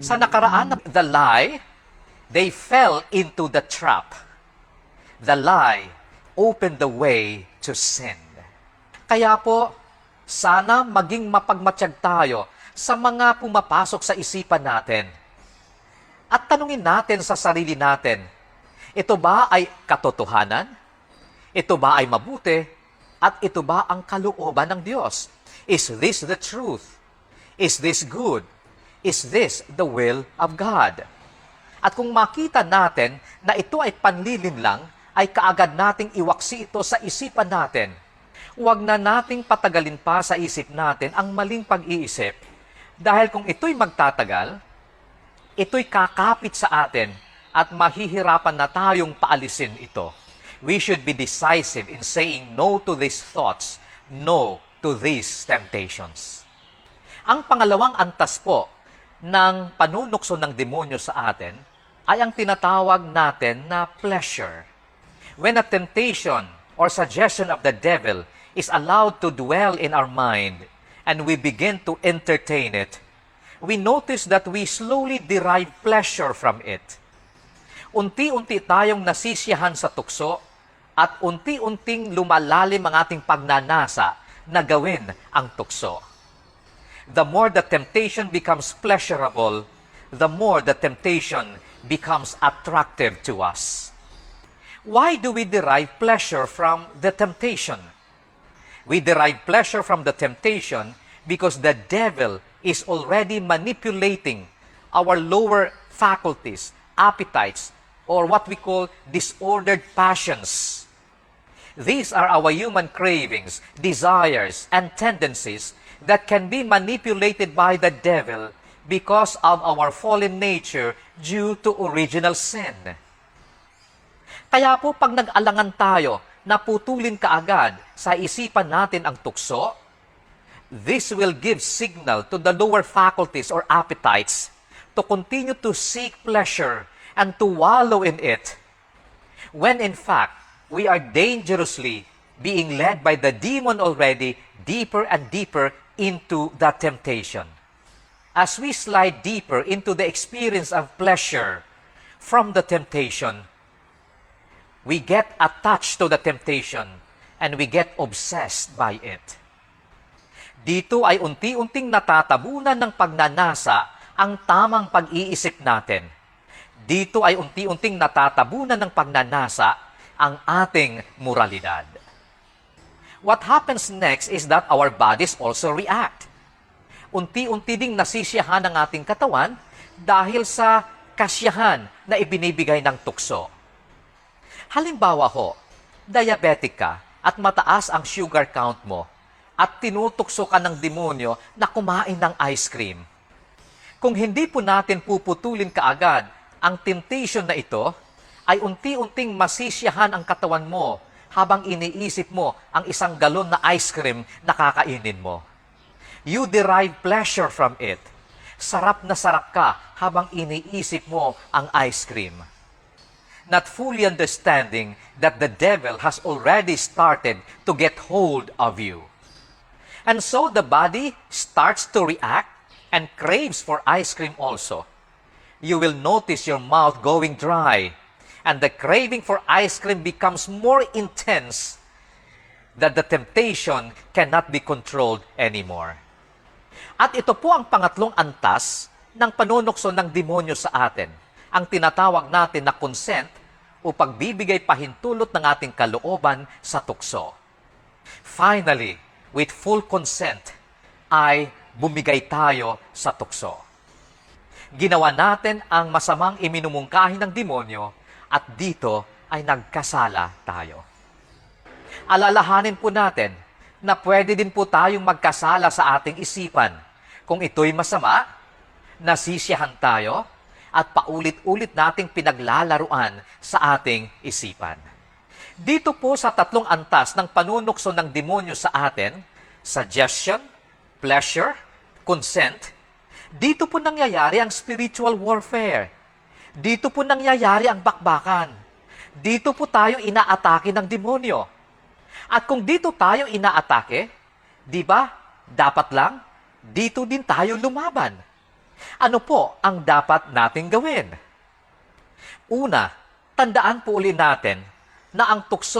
Sa nakaraan, the lie, they fell into the trap. The lie opened the way to sin. Kaya po, sana maging mapagmatsyag tayo sa mga pumapasok sa isipan natin. At tanungin natin sa sarili natin, ito ba ay katotohanan? Ito ba ay mabuti? At ito ba ang kalooban ng Diyos? Is this the truth? Is this good? Is this the will of God? At kung makita natin na ito ay panlilin lang, ay kaagad nating iwaksi ito sa isipan natin. Huwag na nating patagalin pa sa isip natin ang maling pag-iisip. Dahil kung ito'y magtatagal, ito'y kakapit sa atin at mahihirapan na tayong paalisin ito. We should be decisive in saying no to these thoughts, no to these temptations. Ang pangalawang antas po ng panunukso ng demonyo sa atin ay ang tinatawag natin na pleasure. When a temptation or suggestion of the devil is allowed to dwell in our mind and we begin to entertain it, we notice that we slowly derive pleasure from it. Unti-unti tayong nasisiyahan sa tukso at unti-unting lumalalim ang ating pagnanasa na gawin ang tukso. The more the temptation becomes pleasurable, the more the temptation becomes attractive to us. Why do we derive pleasure from the temptation? We derive pleasure from the temptation because the devil is already manipulating our lower faculties, appetites, or what we call disordered passions. These are our human cravings, desires, and tendencies that can be manipulated by the devil because of our fallen nature due to original sin. Kaya po pag nag-alangan tayo, naputulin kaagad sa isipan natin ang tukso, this will give signal to the lower faculties or appetites to continue to seek pleasure and to wallow in it. When in fact, we are dangerously being led by the demon already deeper and deeper into the temptation. As we slide deeper into the experience of pleasure from the temptation, we get attached to the temptation and we get obsessed by it. Dito ay unti-unting natatabunan ng pagnanasa ang tamang pag-iisip natin. Dito ay unti-unting natatabunan ng pagnanasa ang ating moralidad. What happens next is that our bodies also react. Unti-unti ding nasisiyahan ang ating katawan dahil sa kasiyahan na ibinibigay ng tukso. Halimbawa ho, diabetic ka at mataas ang sugar count mo at tinutukso ka ng demonyo na kumain ng ice cream. Kung hindi po natin puputulin kaagad ang temptation na ito, ay unti-unting masisiyahan ang katawan mo habang iniisip mo ang isang galon na ice cream na kakainin mo. You derive pleasure from it. Sarap na sarap ka habang iniisip mo ang ice cream. Not fully understanding that the devil has already started to get hold of you. And so the body starts to react and craves for ice cream also. You will notice your mouth going dry, and the craving for ice cream becomes more intense that the temptation cannot be controlled anymore. At ito po ang pangatlong antas ng panunokso ng demonyo sa atin, ang tinatawag natin na consent o pagbibigay pahintulot ng ating kalooban sa tukso. Finally, with full consent, ay bumigay tayo sa tukso. Ginawa natin ang masamang iminumungkahi ng demonyo at dito ay nagkasala tayo. Alalahanin po natin na pwede din po tayong magkasala sa ating isipan. Kung ito'y masama, nasisiyahan tayo at paulit-ulit nating pinaglalaruan sa ating isipan. Dito po sa tatlong antas ng panunukso ng demonyo sa atin, suggestion, pleasure, consent, dito po nangyayari ang spiritual warfare. Dito po nangyayari ang bakbakan. Dito po tayo inaatake ng demonyo. At kung dito tayo inaatake, di ba, dapat lang, dito din tayo lumaban. Ano po ang dapat nating gawin? Una, tandaan po uli natin na ang tukso